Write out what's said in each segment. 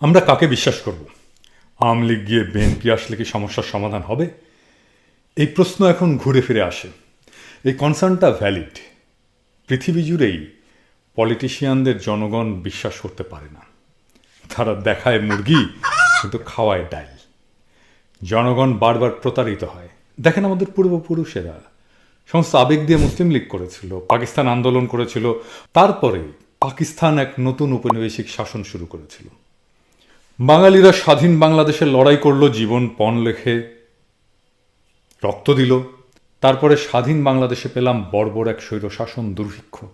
আমরা কাকে বিশ্বাস করব? আওয়ামী লীগ গিয়ে বিএনপি আসলে কি সমস্যার সমাধান হবে? এই প্রশ্ন এখন ঘুরে ফিরে আসে। এই কনসার্নটা ভ্যালিড পৃথিবী জুড়েই পলিটিশিয়ানদের জনগণ বিশ্বাস করতে পারে না। তারা দেখায় মুরগি, কিন্তু খাওয়ায় ডাইল জনগণ বারবার প্রতারিত হয়। দেখেন আমাদের পূর্বপুরুষেরা। সমস্ত আবেগ দিয়ে মুসলিম লীগ করেছিল, পাকিস্তান আন্দোলন করেছিল, তারপরে পাকিস্তান এক নতুন উপনিবেশিক শাসন শুরু করেছিল। বাঙালিরা স্বাধীন বাংলাদেশে লড়াই করল, জীবন পণ লেখে, রক্ত দিল। তারপরে স্বাধীন বাংলাদেশে পেলাম বর্বর এক স্বৈর শাসন দুর্ভিক্ষ।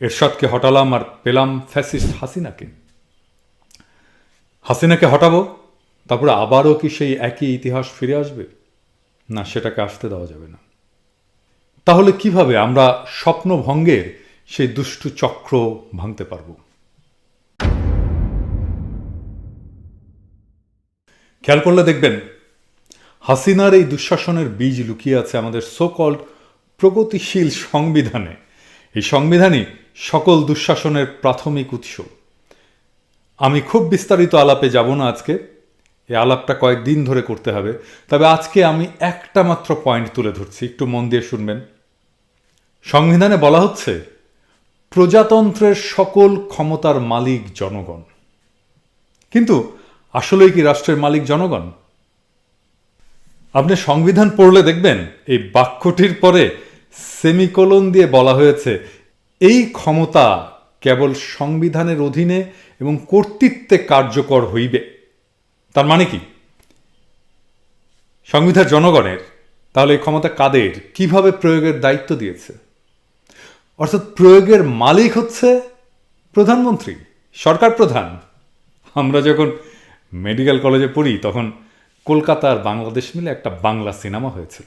এরশাদকে হটালাম আর পেলাম ফ্যাসিস্ট হাসিনাকে। হাসিনাকে হটাবো, তারপরে আবারও কি সেই একই ইতিহাস ফিরে আসবে? না, সেটাকে আসতে দেওয়া যাবে না। তাহলে কীভাবে আমরা স্বপ্নভঙ্গের সেই দুষ্টু চক্র ভাঙতে পারব? খেয়াল করলে দেখবেন, হাসিনার এই দুঃশাসনের বীজ লুকিয়ে আছে আমাদের সো কল্ড প্রগতিশীল সংবিধানে। এই সংবিধানই সকল দুঃশাসনের প্রাথমিক উৎস। আমি খুব বিস্তারিত আলাপে যাব না আজকে। এই আলাপটা কয়েকদিন ধরে করতে হবে। তবে আজকে আমি একটা মাত্র পয়েন্ট তুলে ধরছি, একটু মন দিয়ে শুনবেন। সংবিধানে বলা হচ্ছে, প্রজাতন্ত্রের সকল ক্ষমতার মালিক জনগণ। কিন্তু আসলেই কি রাষ্ট্রের মালিক জনগণ? আপনি সংবিধান পড়লে দেখবেন এই বাক্যটির পরে সেমিকোলন দিয়ে বলা হয়েছে, এই ক্ষমতা কেবল সংবিধানের অধীনে এবং কর্তৃত্বে কার্যকর হইবে। তার মানে কি? সংবিধান জনগণের, তাহলে এই ক্ষমতা কাদের? কীভাবে প্রয়োগের দায়িত্ব দিয়েছে? অর্থাৎ প্রয়োগের মালিক হচ্ছে প্রধানমন্ত্রী, সরকার প্রধান। আমরা যখন মেডিকেল কলেজে পড়ি, তখন কলকাতা আর বাংলাদেশ মিলে একটা বাংলা সিনেমা হয়েছিল,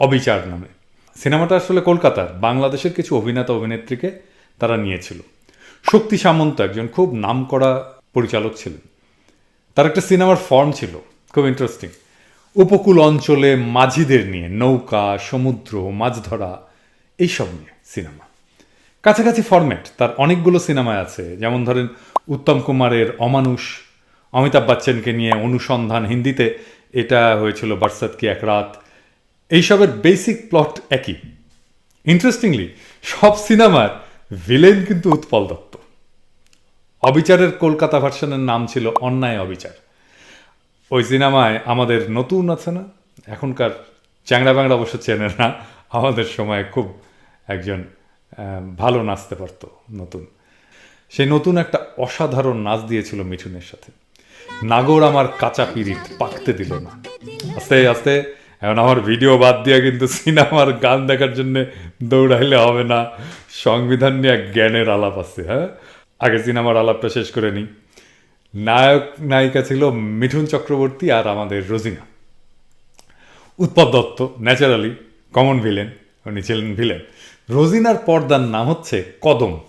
অবিচার নামে। সিনেমাটা আসলে কলকাতার, বাংলাদেশের কিছু অভিনেতা, অভিনেত্রীকে তারা নিয়েছিল। শক্তি সামন্ত একজন খুব নামকরা পরিচালক ছিলেন। তার একটা সিনেমার ফর্ম ছিল, খুব ইন্টারেস্টিং উপকূল অঞ্চলে মাঝিদের নিয়ে, নৌকা, সমুদ্র মাছ ধরা এইসব নিয়ে সিনেমা। কাছাকাছি ফরম্যাট তার অনেকগুলো সিনেমায় আছে, যেমন ধরেন উত্তম কুমারের অমানুষ অমিতাভ বচ্চনকে নিয়ে অনুসন্ধান হিন্দিতে। এটা হয়েছিল বারসাত কি এক রাত। এইসবের বেসিক প্লট একই। ইন্টারেস্টিংলি সব সিনেমার ভিলেন কিন্তু উৎপল দত্ত। অবিচারের কলকাতা ভার্সনের নাম ছিল অন্যায় অবিচার। ওই সিনেমায় আমাদের নতুন আছে না? এখনকার চ্যাংড়া ব্যাংড়া অবশ্য চেনে না। আমাদের সময় খুব একজন ভালো নাচতে পারত নতুন। সেই নতুন একটা অসাধারণ নাচ দিয়েছিল মিঠুনের সাথে। নাগর আমার কাঁচা পিরিত পাকতে দিল না। আস্তে আস্তে, এখন আমার ভিডিও বাদ দিয়ে কিন্তু সিনেমার গান দেখার জন্য দৌড়াইলে হবে না। সংবিধান নিয়ে এক জ্ঞানের আলাপ আছে হ্যাঁ? আগে সিনেমার আলাপটা শেষ করে নিই। নায়ক, নায়িকা ছিল মিঠুন চক্রবর্তী আর আমাদের Rozina. Utpal Dutta, naturally common villain উনি ছিলেন ভিলেন। রোজিনার পর্দার নাম হচ্ছে কদম।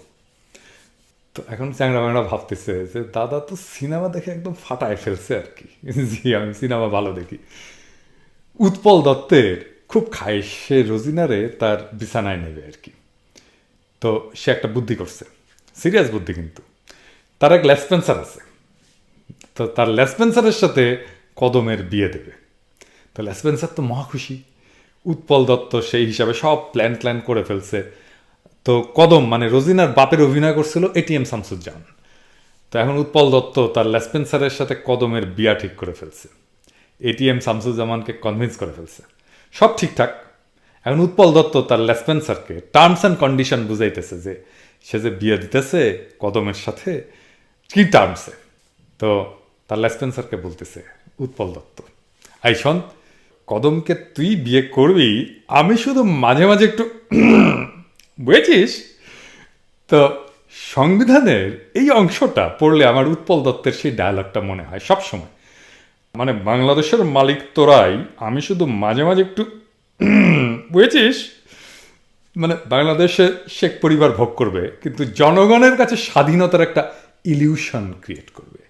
তো এখন চ্যাংরা ব্যাংরা ভাবতেছে যে, দাদা তো সিনেমা দেখে একদম ফাটায় ফেলছে আর কি। জি, আমি সিনেমা ভালো দেখি। উৎপল দত্তের খুব খায় সে রোজিনারে তার বিছানায় নেবে আর কি। তো সে একটা বুদ্ধি করছে, সিরিয়াস বুদ্ধি কিন্তু। তার এক লেসপেন্সার আছে। তো তার লেসপেন্সারের সাথে কদমের বিয়ে দেবে। তো লেসপেন্সার তো মহা খুশি। উৎপল দত্ত সেই হিসাবে সব প্ল্যান প্ল্যান করে ফেলছে। তো কদম মানে রোজিনার বাপের অভিনয় করছিল এটিএম শামসুজ্জামান। তো এখন উৎপল দত্ত তার লেসপেন্সারের সাথে কদমের বিয়া ঠিক করে ফেলছে। এটিএম শামসুজ্জামানকে কনভিন্স করে ফেলছে। সব ঠিকঠাক। এখন উৎপল দত্ত তার লেসপেন্সারকে টার্মস অ্যান্ড কন্ডিশন বুঝাইতেছে যে সে যে বিয়ে দিতেছে কদমের সাথে, কি টার্মসে তো তার লেসপেন্সারকে বলতেছে উৎপল দত্ত আই শোন, কদমকে তুই বিয়ে করবি, আমি শুধু মাঝে মাঝে একটু বুঝেছিস তো সংবিধানের এই অংশটা পড়লে আমার উৎপল দত্তের সেই ডায়ালগটা মনে হয় সব সময় মানে বাংলাদেশের মালিক তোরাই, আমি শুধু মাঝে মাঝে একটু বুঝেছিস মানে বাংলাদেশে শেখ পরিবার ভোগ করবে, কিন্তু জনগণের কাছে স্বাধীনতার একটা ইলিউশন ক্রিয়েট করবে,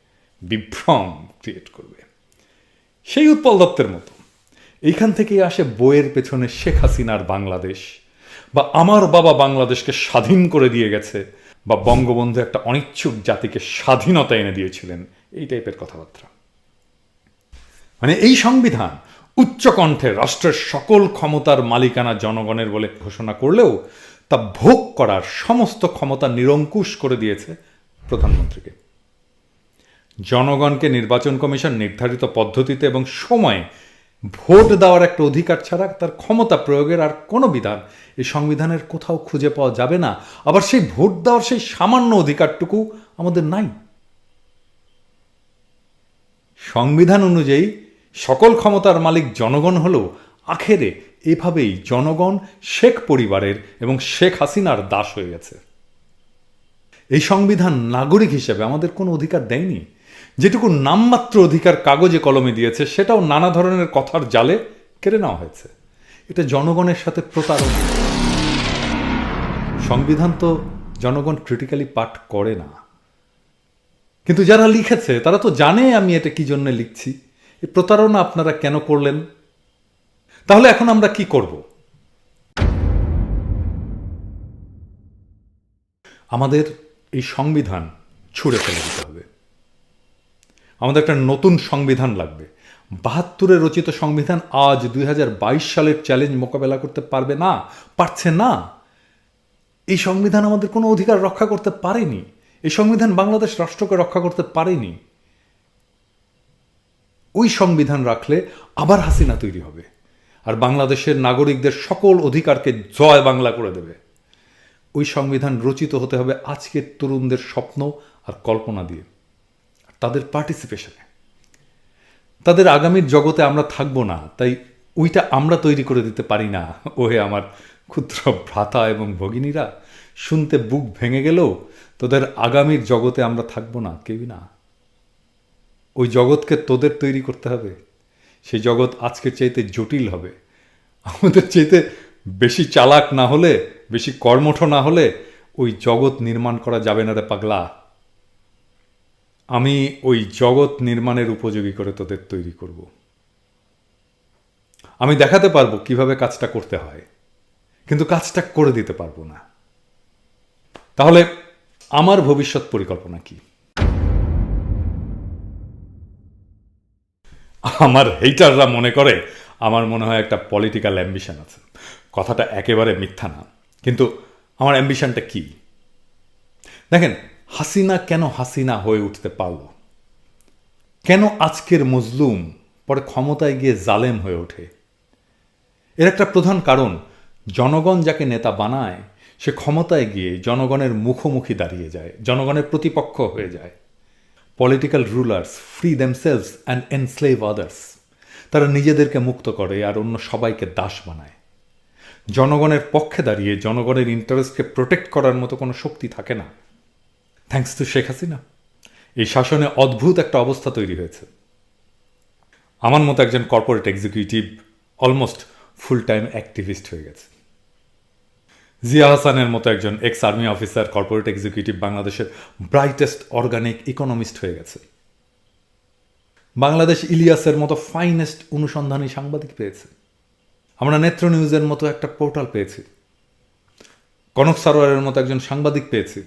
বিভ্রম ক্রিয়েট করবে। সেই উৎপল দত্তের মতো। এইখান থেকেই আসে বইয়ের পেছনে শেখ হাসিনার বাংলাদেশ। বা আমার বাবা বাংলাদেশকে স্বাধীন করে দিয়ে গেছে, বা বঙ্গবন্ধু একটা অনিচ্ছুক জাতিকে স্বাধীনতা এনে দিয়েছিলেন, এই টাইপের কথাবার্তা। মানে এই সংবিধান উচ্চকণ্ঠে রাষ্ট্রের সকল ক্ষমতার মালিকানা জনগণের বলে ঘোষণা করলেও তা ভোগ করার সমস্ত ক্ষমতা নিরঙ্কুশ করে দিয়েছে প্রধানমন্ত্রীকে। জনগণকে নির্বাচন কমিশন নির্ধারিত পদ্ধতিতে এবং সময়ে ভোট দেওয়ার একটা অধিকার ছাড়া তার ক্ষমতা প্রয়োগের আর কোনো বিধান এই সংবিধানের কোথাও খুঁজে পাওয়া যাবে না। আবার সেই ভোট দেওয়ার সেই সামান্য অধিকারটুকু আমাদের নাই। সংবিধান অনুযায়ী সকল ক্ষমতার মালিক জনগণ হলেও আখেরে এভাবেই জনগণ, শেখ পরিবারের এবং শেখ হাসিনার দাস হয়ে গেছে। এই সংবিধান নাগরিক হিসেবে আমাদের কোনো অধিকার দেয়নি। যেটুকু নামমাত্র অধিকার কাগজে কলমে দিয়েছে, সেটাও নানা ধরনের কথার জালে কেড়ে নেওয়া হয়েছে। এটা জনগণের সাথে প্রতারণা। সংবিধান তো জনগণ ক্রিটিক্যালি পাঠ করে না। কিন্তু যারা লিখেছে, তারা তো জানে আমি এটা কি জন্য লিখছি। এই প্রতারণা আপনারা কেন করলেন? তাহলে এখন আমরা কি করব? আমাদের এই সংবিধান ছুঁড়ে ফেলে দিতে আমাদের একটা নতুন সংবিধান লাগবে। বাহাত্তরে রচিত সংবিধান আজ দু হাজার বাইশ সালের চ্যালেঞ্জ মোকাবেলা করতে পারবে না? পারছে না। এই সংবিধান আমাদের কোনো অধিকার রক্ষা করতে পারেনি। এই সংবিধান বাংলাদেশ রাষ্ট্রকে রক্ষা করতে পারেনি। ওই সংবিধান রাখলে আবার হাসিনা তৈরি হবে। আর বাংলাদেশের নাগরিকদের সকল অধিকারকে জয় বাংলা করে দেবে। ওই সংবিধান রচিত হতে হবে আজকের তরুণদের স্বপ্ন আর কল্পনা দিয়ে। তাদের পার্টিসিপেশনে তাদের আগামীর জগতে আমরা থাকব না, তাই ওইটা আমরা তৈরি করে দিতে পারি না। ওহে আমার ক্ষুদ্র ভ্রাতা এবং ভগিনীরা, শুনতে বুক ভেঙে গেলেও তোদের আগামীর জগতে আমরা থাকব না, কেউই না। ওই জগৎকে তোদের তৈরি করতে হবে। সেই জগৎ আজকের চাইতে জটিল হবে। আমাদের চাইতে বেশি চালাক না হলে, বেশি কর্মঠ না হলে ওই জগৎ নির্মাণ করা যাবে না রে পাগলা। আমি ওই জগৎ নির্মাণের উপযোগী করে তোদের তৈরি করব। আমি দেখাতে পারব কীভাবে কাজটা করতে হয়, কিন্তু কাজটা করে দিতে পারব না। তাহলে আমার ভবিষ্যৎ পরিকল্পনা কি? আমার হেইটাররা মনে করে আমার মনে হয় একটা পলিটিক্যাল অ্যাম্বিশন আছে। কথাটা একেবারে মিথ্যা না, কিন্তু আমার অ্যাম্বিশনটা কি? দেখেন হাসিনা কেন হাসিনা হয়ে উঠতে পারল? কেন আজকের মজলুম পরে ক্ষমতায় গিয়ে জালেম হয়ে ওঠে? এর একটা প্রধান কারণ, জনগণ যাকে নেতা বানায়, সে ক্ষমতায় গিয়ে জনগণের মুখোমুখি দাঁড়িয়ে যায়, জনগণের প্রতিপক্ষ হয়ে যায়। Political rulers free themselves and enslave others তারা নিজেদেরকে মুক্ত করে আর অন্য সবাইকে দাস বানায়। জনগণের পক্ষে দাঁড়িয়ে জনগণের ইন্টারেস্টকে প্রোটেক্ট করার মতো কোনো শক্তি থাকে না। থ্যাংকস টু শেখ হাসিনা এই শাসনে অদ্ভুত একটা অবস্থা তৈরি হয়েছে। আমার মতো একজন corporate executive almost full time activist হয়ে গেছে। জিয়া হাসানের মতো একজন ex army officer corporate executive বাংলাদেশের ব্রাইটেস্ট অর্গানিক ইকোনমিস্ট হয়ে গেছে। বাংলাদেশ ইলিয়াসের মতো ফাইনেস্ট অনুসন্ধানী সাংবাদিক পেয়েছে। আমরা নেত্র নিউজের মতো একটা পোর্টাল পেয়েছি। কনক সারোয়ারের মতো একজন সাংবাদিক পেয়েছি।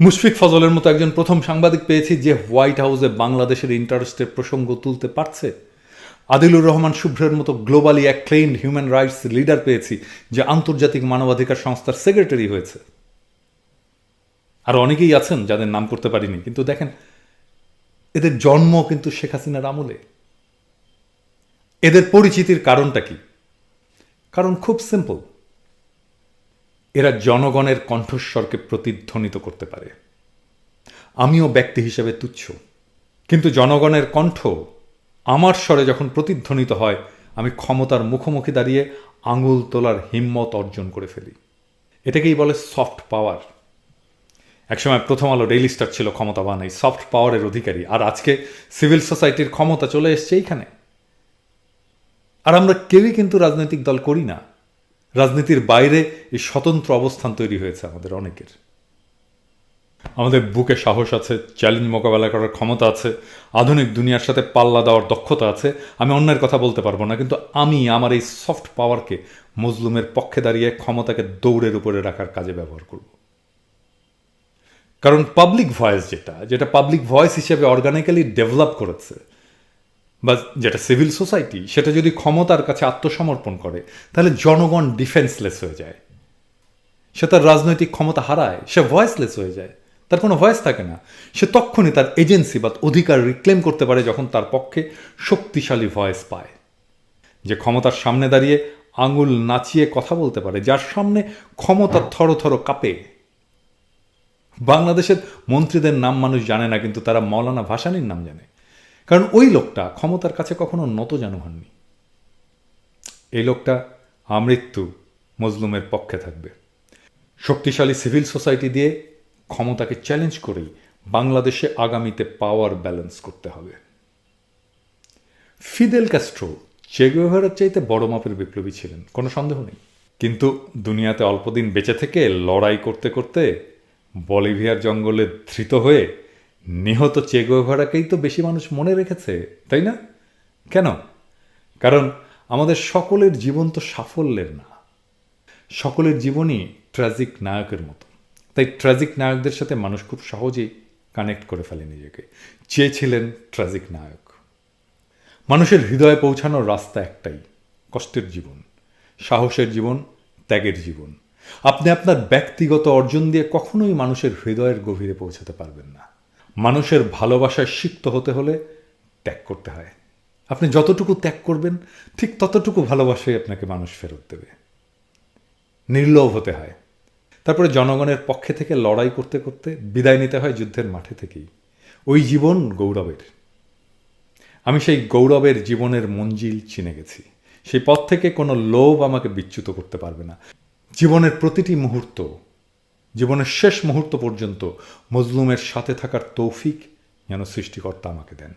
মুশফিক ফজলের মতো একজন প্রথম সাংবাদিক পেয়েছি যে হোয়াইট হাউসে বাংলাদেশের ইন্টারেস্টের প্রসঙ্গ তুলতে পারছে। আদিলুর রহমান শুভ্রের মতো গ্লোবালি এক অ্যাক্লেইমড হিউম্যান রাইটস লিডার পেয়েছি যে আন্তর্জাতিক মানবাধিকার সংস্থার সেক্রেটারি হয়েছে। আর অনেকেই আছেন যাদের নাম করতে পারিনি, কিন্তু দেখেন, এদের জন্ম কিন্তু শেখ হাসিনার আমলে। এদের পরিচিতির কারণটা কি? কারণ খুব সিম্পল এরা জনগণের কণ্ঠস্বরকে প্রতিধ্বনিত করতে পারে। আমিও ব্যক্তি হিসেবে তুচ্ছ। কিন্তু জনগণের কণ্ঠ আমার স্বরে যখন প্রতিধ্বনিত হয়, আমি ক্ষমতার মুখোমুখি দাঁড়িয়ে আঙুল তোলার হিম্মত অর্জন করে ফেলি। এটাকেই বলে সফট পাওয়ার একসময় প্রথম আলো ডেইলি স্টার ছিল ক্ষমতাবান, এই সফট পাওয়ারের অধিকারী। আর আজকে সিভিল সোসাইটির ক্ষমতা চলে এসছে এইখানে। আর আমরা কেউই কিন্তু রাজনৈতিক দল করি না। রাজনীতির বাইরে এই স্বতন্ত্র অবস্থান তৈরি হয়েছে আমাদের অনেকের। আমাদের বুকে সাহস আছে, চ্যালেঞ্জ মোকাবেলা করার ক্ষমতা আছে, আধুনিক দুনিয়ার সাথে পাল্লা দেওয়ার দক্ষতা আছে, আমি অন্যের কথা বলতে পারব না, কিন্তু আমি আমার এই সফট পাওয়ারকে মজলুমের পক্ষে দাঁড়িয়ে ক্ষমতাকে দৌড়ের উপরে রাখার কাজে ব্যবহার করব। কারণ পাবলিক ভয়েস যেটা যেটা পাবলিক ভয়েস হিসেবে অর্গানিক্যালি ডেভেলপ করেছে বা যেটা সিভিল সোসাইটি, সেটা যদি ক্ষমতার কাছে আত্মসমর্পণ করে, তাহলে জনগণ ডিফেন্সলেস হয়ে যায়। সে তার রাজনৈতিক ক্ষমতা হারায়, সে ভয়েসলেস হয়ে যায়। তার কোনো ভয়েস থাকে না। সে তখনই তার এজেন্সি বা অধিকার রিক্লেম করতে পারে যখন তার পক্ষে শক্তিশালী ভয়েস পায়। যে ক্ষমতার সামনে দাঁড়িয়ে আঙুল নাচিয়ে কথা বলতে পারে, যার সামনে ক্ষমতা থর থর কাঁপে। বাংলাদেশের মন্ত্রীদের নাম মানুষ জানে না, কিন্তু তারা মৌলানা ভাসানির নাম জানে। কারণ ওই লোকটা ক্ষমতার কাছে কখনো নত জানু হননি। এই লোকটা আমৃত্যু মজলুমের পক্ষে থাকবে। শক্তিশালী সিভিল সোসাইটি দিয়ে ক্ষমতাকে চ্যালেঞ্জ করেই বাংলাদেশে আগামীতে পাওয়ার ব্যালেন্স করতে হবে। ফিদেল ক্যাস্ট্রো চেগুয়েভারার চাইতে বড় মাপের বিপ্লবী ছিলেন, কোনো সন্দেহ নেই। কিন্তু দুনিয়াতে অল্পদিন বেঁচে থেকে লড়াই করতে করতে বলিভিয়ার জঙ্গলে ধৃত হয়ে নিহত চেগুয়েভারাকেই তো বেশি মানুষ মনে রেখেছে, তাই না? কেন? কারণ আমাদের সকলের জীবন তো সাফল্যের না। সকলের জীবনই ট্র্যাজিক নায়কের মতো। তাই ট্র্যাজিক নায়কদের সাথে মানুষ খুব সহজেই কানেক্ট করে ফেলে নিজেকে। চেয়েছিলেন ট্র্যাজিক নায়ক। মানুষের হৃদয়ে পৌঁছানোর রাস্তা একটাই, কষ্টের জীবন। সাহসের জীবন, ত্যাগের জীবন। আপনি আপনার ব্যক্তিগত অর্জন দিয়ে কখনোই মানুষের হৃদয়ের গভীরে পৌঁছাতে পারবেন না। মানুষের ভালোবাসায় সিক্ত হতে হলে ত্যাগ করতে হয়। আপনি যতটুকু ত্যাগ করবেন, ঠিক ততটুকু ভালোবাসাই আপনাকে মানুষ ফেরত দেবে। নির্লোভ হতে হয়। তারপরে জনগণের পক্ষে থেকে লড়াই করতে করতে বিদায় নিতে হয় যুদ্ধের মাঠে থেকেই। ওই জীবন গৌরবের। আমি সেই গৌরবের জীবনের মঞ্জিল চিনে গেছি। সেই পথ থেকে কোনো লোভ আমাকে বিচ্যুত করতে পারবে না। জীবনের প্রতিটি মুহূর্ত জীবনের শেষ মুহূর্ত পর্যন্ত মজলুমের সাথে থাকার তৌফিক যেন সৃষ্টিকর্তা আমাকে দেন।